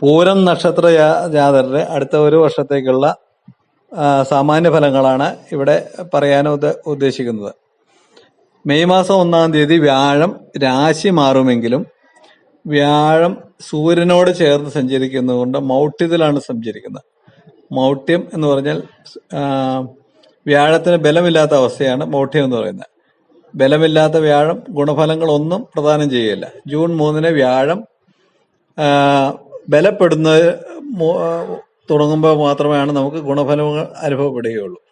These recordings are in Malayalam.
പൂരം നക്ഷത്ര ജാതരുടെ അടുത്ത ഒരു വർഷത്തേക്കുള്ള സാമാന്യ ഫലങ്ങളാണ് ഇവിടെ പറയാൻ ഉദ്ദ- ഉദ്ദേശിക്കുന്നത്. മെയ് മാസം ഒന്നാം തീയതി വ്യാഴം രാശി മാറുമെങ്കിലും വ്യാഴം സൂര്യനോട് ചേർന്ന് സഞ്ചരിക്കുന്നതുകൊണ്ട് മൗഢ്യത്തിലാണ് സഞ്ചരിക്കുന്നത്. മൗഢ്യം എന്ന് പറഞ്ഞാൽ വ്യാഴത്തിന് ബലമില്ലാത്ത അവസ്ഥയാണ് മൗഢ്യം എന്ന് പറയുന്നത്. ബലമില്ലാത്ത വ്യാഴം ഗുണഫലങ്ങളൊന്നും പ്രദാനം ചെയ്യുകയില്ല ജൂൺ മൂന്നിന് വ്യാഴം ആ, തുടങ്ങുമ്പോൾ മാത്രമാണ് നമുക്ക് ഗുണഫലങ്ങൾ അനുഭവപ്പെടുകയുള്ളൂ.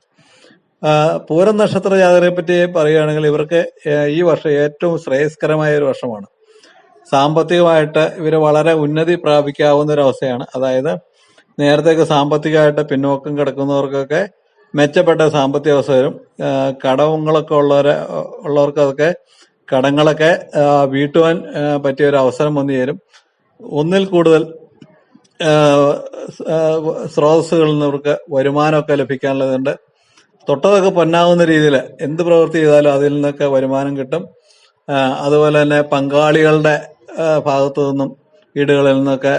പൂരം നക്ഷത്ര ജാതകരെ പറ്റി പറയുകയാണെങ്കിൽ ഇവർക്ക് ഈ വർഷം ഏറ്റവും ശ്രേയസ്കരമായ ഒരു വർഷമാണ്. സാമ്പത്തികമായിട്ട് ഇവർ വളരെ ഉന്നതി പ്രാപിക്കാവുന്ന ഒരു അവസ്ഥയാണ്. അതായത് നേരത്തെയൊക്കെ സാമ്പത്തികമായിട്ട് പിന്നോക്കം കിടക്കുന്നവർക്കൊക്കെ മെച്ചപ്പെട്ട സാമ്പത്തിക വരും. ആ, ഉള്ളവരെ ഉള്ളവർക്കൊക്കെ കടങ്ങളൊക്കെ വീട്ടുവാൻ പറ്റിയ ഒരു അവസരം വന്നു ഒന്നിൽ കൂടുതൽ സ്രോതസ്സുകളിൽ നിന്ന് ഇവർക്ക് വരുമാനമൊക്കെ ലഭിക്കാനുള്ളതുണ്ട്. തൊട്ടതൊക്കെ പൊന്നാവുന്ന രീതിയിൽ എന്ത് പ്രവൃത്തി ചെയ്താലും അതിൽ നിന്നൊക്കെ വരുമാനം കിട്ടും. അതുപോലെ തന്നെ പങ്കാളികളുടെ ഭാഗത്തു നിന്നും വീടുകളിൽ നിന്നൊക്കെ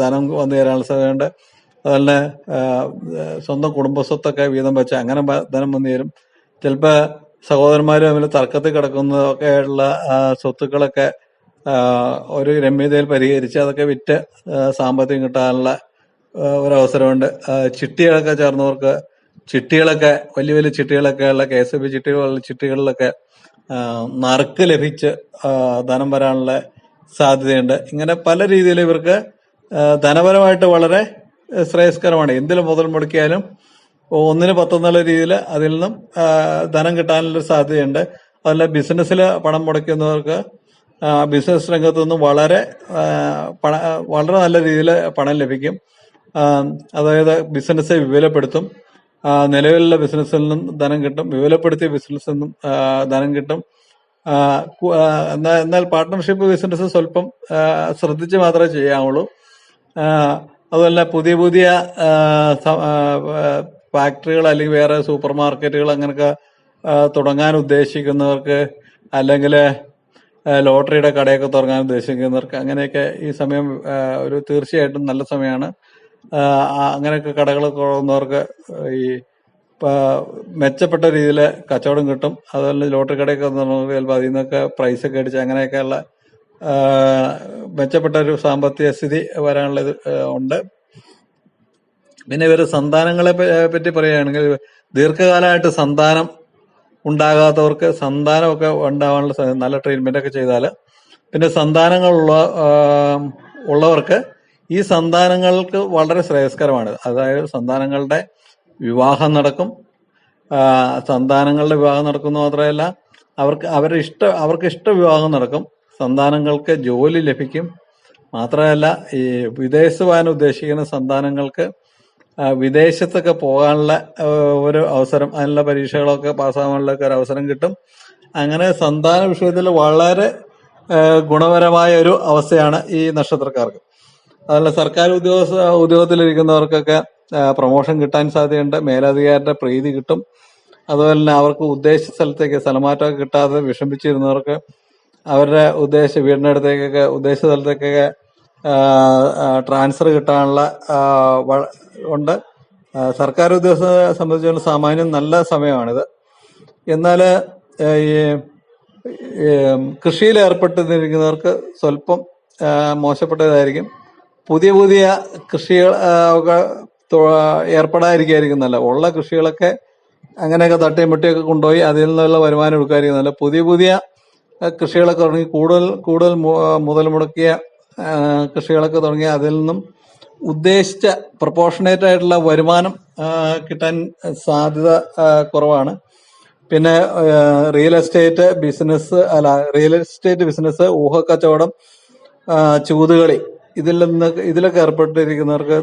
ധനം വന്നു തരാനുള്ള സാധ്യതയുണ്ട്. അതുപോലെ സ്വന്തം കുടുംബസ്വത്തൊക്കെ വീതം വെച്ച് അങ്ങനെ ധനം വന്നു തരും ചിലപ്പോൾ സഹോദരന്മാരും തമ്മിൽ തർക്കത്തിൽ കിടക്കുന്നതൊക്കെ ഉള്ള സ്വത്തുക്കളൊക്കെ ഒരു രമ്യതയിൽ പരിഹരിച്ച് അതൊക്കെ വിറ്റ് സാമ്പത്തികം കിട്ടാനുള്ള ഒരവസരമുണ്ട്. ചിട്ടികളൊക്കെ ചേർന്നവർക്ക് ചിട്ടികളൊക്കെ വലിയ വലിയ ചിട്ടികളൊക്കെ ഉള്ള കെ എസ് ബി ചിട്ടികളുള്ള ചിട്ടികളിലൊക്കെ നറുക്ക് ലഭിച്ച് ധനം വരാനുള്ള സാധ്യതയുണ്ട്. ഇങ്ങനെ പല രീതിയിൽ ഇവർക്ക് ധനപരമായിട്ട് വളരെ ശ്രേയസ്കരമാണ്. എന്തിൽ മുതൽ മുടക്കിയാലും ഒന്നിന് പത്തെന്നുള്ള രീതിയിൽ അതിൽ നിന്നും ധനം കിട്ടാനുള്ള സാധ്യതയുണ്ട്. അതുപോലെ ബിസിനസ്സിൽ പണം മുടക്കുന്നവർക്ക് ബിസിനസ് രംഗത്തു നിന്നും വളരെ പണ വളരെ നല്ല രീതിയിൽ പണം ലഭിക്കും. അതായത് ബിസിനസ്സെ വിപുലപ്പെടുത്തും. നിലവിലുള്ള ബിസിനസ്സിൽ നിന്നും ധനം കിട്ടും. വിപുലപ്പെടുത്തിയ ബിസിനസ്സിൽ നിന്നും ധനം കിട്ടും. എന്നാൽ പാർട്ട്ണർഷിപ്പ് ബിസിനസ് സ്വല്പം ശ്രദ്ധിച്ച് മാത്രമേ ചെയ്യാവുള്ളൂ. അതുപോലെ പുതിയ പുതിയ ഫാക്ടറികൾ അല്ലെങ്കിൽ വേറെ സൂപ്പർ മാർക്കറ്റുകൾ അങ്ങനെയൊക്കെ തുടങ്ങാൻ ഉദ്ദേശിക്കുന്നവർക്ക് അല്ലെങ്കിൽ ലോട്ടറിയുടെ കടയൊക്കെ തുടങ്ങാൻ ഉദ്ദേശിക്കുന്നവർക്ക് അങ്ങനെയൊക്കെ ഈ സമയം ഒരു തീർച്ചയായിട്ടും നല്ല സമയമാണ്. അങ്ങനെയൊക്കെ കടകൾ തുടങ്ങുന്നവർക്ക് ഈ മെച്ചപ്പെട്ട രീതിയിൽ കച്ചവടം കിട്ടും. അതുപോലെ ലോട്ടറി കടയൊക്കെ തുടങ്ങുമ്പോൾ ചിലപ്പോൾ അതിൽ നിന്നൊക്കെ പ്രൈസ് ഒക്കെ അടിച്ച് അങ്ങനെയൊക്കെയുള്ള മെച്ചപ്പെട്ട ഒരു സാമ്പത്തിക സ്ഥിതി വരാനുള്ളത് ഉണ്ട്. പിന്നെ ഇവർ സന്താനങ്ങളെ പറ്റി പറയുകയാണെങ്കിൽ ദീർഘകാലമായിട്ട് സന്താനം ഉണ്ടാകാത്തവർക്ക് സന്താനമൊക്കെ ഉണ്ടാവാനുള്ള നല്ല ട്രീറ്റ്മെന്റ് ഒക്കെ ചെയ്താൽ പിന്നെ സന്താനങ്ങളുള്ള ഉള്ളവർക്ക് ഈ സന്താനങ്ങൾക്ക് വളരെ ശ്രേയസ്കരമാണ്. അതായത് സന്താനങ്ങളുടെ വിവാഹം നടക്കും. സന്താനങ്ങളുടെ വിവാഹം നടക്കുന്നു മാത്രമല്ല അവർക്ക് അവരുടെ ഇഷ്ട അവർക്ക് ഇഷ്ട വിവാഹം നടക്കും. സന്താനങ്ങൾക്ക് ജോലി ലഭിക്കും. മാത്രമല്ല ഈ വിദേശ ഉദ്ദേശിക്കുന്ന സന്താനങ്ങൾക്ക് വിദേശത്തൊക്കെ പോകാനുള്ള ഒരു അവസരം അതിനുള്ള പരീക്ഷകളൊക്കെ പാസ്സാവാനുള്ള ഒക്കെ ഒരു അവസരം കിട്ടും. അങ്ങനെ സന്താന വിഷയത്തിൽ വളരെ ഗുണപരമായ ഒരു അവസ്ഥയാണ് ഈ നക്ഷത്രക്കാർക്ക്. അതല്ല സർക്കാർ ഉദ്യോഗസ്ഥ ഉദ്യോഗത്തിലിരിക്കുന്നവർക്കൊക്കെ പ്രൊമോഷൻ കിട്ടാൻ സാധ്യതയുണ്ട് മേലധികാരിയുടെ പ്രീതി കിട്ടും. അതുപോലെ തന്നെ അവർക്ക് ഉദ്ദേശ സ്ഥലത്തേക്ക് സ്ഥലമാറ്റമൊക്കെ കിട്ടാതെ വിഷമിച്ചിരുന്നവർക്ക് അവരുടെ ഉദ്ദേശ വീടിന്റെ അടുത്തേക്കൊക്കെ ഉദ്ദേശ സ്ഥലത്തേക്കൊക്കെ ട്രാൻസ്ഫർ കിട്ടാനുള്ള ഉണ്ട്. സർക്കാർ ഉദ്യോഗസ്ഥരെ സംബന്ധിച്ചിടത്തോളം സാമാന്യം നല്ല സമയമാണിത്. എന്നാൽ ഈ കൃഷിയിൽ ഏർപ്പെട്ടിരിക്കുന്നവർക്ക് സ്വല്പം മോശപ്പെട്ടതായിരിക്കും. പുതിയ പുതിയ കൃഷികൾ ഏർപ്പെടാതിരിക്കുകയായിരിക്കും നല്ല ഉള്ള കൃഷികളൊക്കെ അങ്ങനെയൊക്കെ തട്ടിയും മുട്ടിയൊക്കെ കൊണ്ടുപോയി അതിൽ നിന്നുള്ള വരുമാനം എടുക്കാതിരിക്കും നല്ല പുതിയ പുതിയ കൃഷികളൊക്കെ തുടങ്ങി കൂടുതൽ കൂടുതൽ മുതൽ മുടക്കിയ കൃഷികളൊക്കെ തുടങ്ങി അതിൽ നിന്നും ഉദ്ദേശിച്ച പ്രൊപ്പോർഷനേറ്റ് ആയിട്ടുള്ള വരുമാനം കിട്ടാൻ സാധ്യത കുറവാണ്. പിന്നെ റിയൽ എസ്റ്റേറ്റ് ബിസിനസ് അല്ല റിയൽ എസ്റ്റേറ്റ് ബിസിനസ് ഊഹക്കച്ചവടം ചൂതുകളി ഇതിൽ നിന്ന് ഇതിലൊക്കെ ഏർപ്പെട്ടിരിക്കുന്നവർക്ക്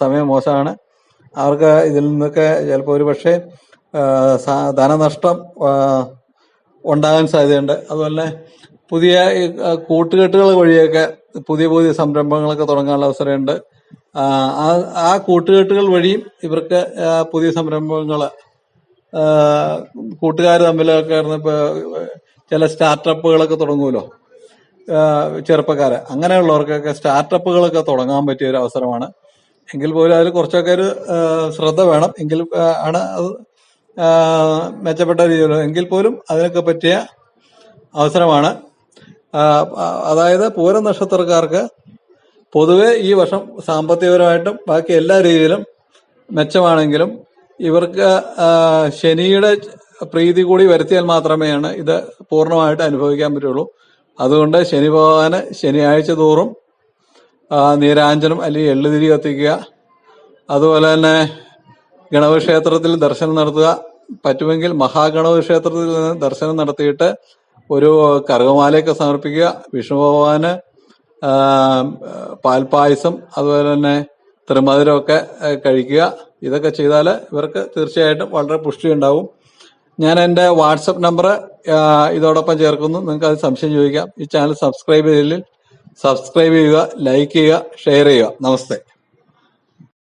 സമയം മോശമാണ്. അവർക്ക് ഇതിൽ നിന്നൊക്കെ ചിലപ്പോൾ ഒരു പക്ഷേ ധനനഷ്ടം ഉണ്ടാകാൻ സാധ്യതയുണ്ട്. അതുപോലെ പുതിയ കൂട്ടുകെട്ടുകൾ വഴിയൊക്കെ പുതിയ പുതിയ സംരംഭങ്ങളൊക്കെ തുടങ്ങാനുള്ള അവസരമുണ്ട്. ആ, ആ കൂട്ടുകെട്ടുകൾ വഴിയും ഇവർക്ക് പുതിയ സംരംഭങ്ങൾ കൂട്ടുകാർ തമ്മിലൊക്കെ ചില സ്റ്റാർട്ടപ്പുകളൊക്കെ തുടങ്ങുമല്ലോ ചെറുപ്പക്കാര്. അങ്ങനെയുള്ളവർക്കൊക്കെ സ്റ്റാർട്ടപ്പുകളൊക്കെ തുടങ്ങാൻ പറ്റിയ ഒരു അവസരമാണ്. എങ്കിൽ പോലും അതിൽ കുറച്ചൊക്കെ ഒരു ശ്രദ്ധ വേണം. എങ്കിൽ ആണ് അത് മെച്ചപ്പെട്ട രീതിയിൽ എങ്കിൽ പോലും അതിനൊക്കെ പറ്റിയ അവസരമാണ്. അതായത് പൂരം നക്ഷത്രക്കാർക്ക് പൊതുവെ ഈ വർഷം സാമ്പത്തികപരമായിട്ടും ബാക്കി എല്ലാ രീതിയിലും മെച്ചമാണെങ്കിലും ഇവർക്ക് ശനിയുടെ പ്രീതി കൂടി വരുത്തിയാൽ മാത്രമേയാണ് ഇത് പൂർണമായിട്ട് അനുഭവിക്കാൻ പറ്റുള്ളൂ. അതുകൊണ്ട് ശനി ഭഗവാന് ശനിയാഴ്ച തോറും നീരാഞ്ജനം അല്ലെങ്കിൽ എള്ളുതിരി കത്തിക്കുക. അതുപോലെ തന്നെ ഗണപതി ക്ഷേത്രത്തിൽ ദർശനം നടത്തുക. പറ്റുമെങ്കിൽ മഹാഗണപതി ക്ഷേത്രത്തിൽ നിന്ന് ദർശനം നടത്തിയിട്ട് ഒരു കറുകമാലയൊക്കെ സമർപ്പിക്കുക വിഷ്ണു ഭഗവാന് പാൽപായസം അതുപോലെ തന്നെ തിരുമധുരമൊക്കെ കഴിക്കുക. ഇതൊക്കെ ചെയ്താൽ ഇവർക്ക് തീർച്ചയായിട്ടും വളരെ പുഷ്ടി ഉണ്ടാവും ഞാൻ എന്റെ വാട്സപ്പ് നമ്പർ ഇതോടൊപ്പം ചേർക്കുന്നു. നിങ്ങൾക്ക് അത് സംശയം ചോദിക്കാം. ഈ ചാനൽ സബ്സ്ക്രൈബ് ചെയ്തില്ലെങ്കിൽ സബ്സ്ക്രൈബ് ചെയ്യുക ലൈക്ക് ചെയ്യുക ഷെയർ ചെയ്യുക. നമസ്തേ.